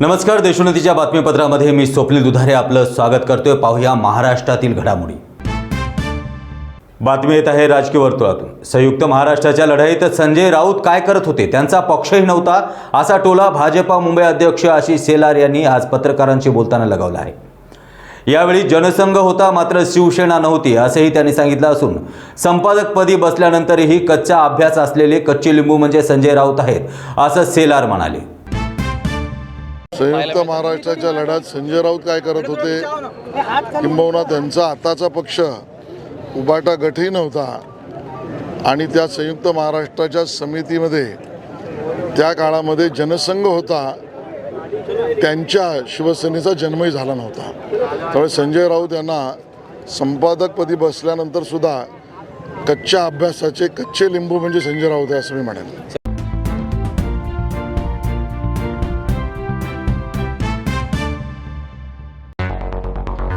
नमस्कार देशोन्नतीच्या बातमीपत्रामध्ये मी स्वप्नील दुधारे आपलं स्वागत करतोय. पाहूया महाराष्ट्रातील घडामोडी. बातमी येत आहे राजकीय वर्तुळातून. संयुक्त महाराष्ट्राच्या लढाईत संजय राऊत काय करत होते? त्यांचा पक्षही नव्हता. असा टोला भाजपा मुंबई अध्यक्ष आशिष शेलार यांनी आज पत्रकारांशी बोलताना लगावला आहे. यावेळी जनसंघ होता मात्र शिवसेना नव्हती असंही त्यांनी सांगितलं असून संपादकपदी बसल्यानंतरही कच्चा अभ्यास असलेले कच्चे लिंबू म्हणजे संजय राऊत आहेत असं सेलार म्हणाले. संयुक्त महाराष्ट्राच्या लढ्यात संजय राऊत काय करत होते? किंबहुना त्यांचा आताचा पक्ष उबाटा गटही नव्हता. आणि त्या संयुक्त महाराष्ट्राच्या समितीमध्ये त्या काळामध्ये जनसंघ होता. त्यांच्या शिवसेनेचा जन्मही झाला नव्हता. त्यामुळे संजय राऊत यांना संपादकपदी बसल्यानंतर सुद्धा कच्च्या अभ्यासाचे कच्चे लिंबू म्हणजे संजय राऊत आहे असं मी म्हणेन.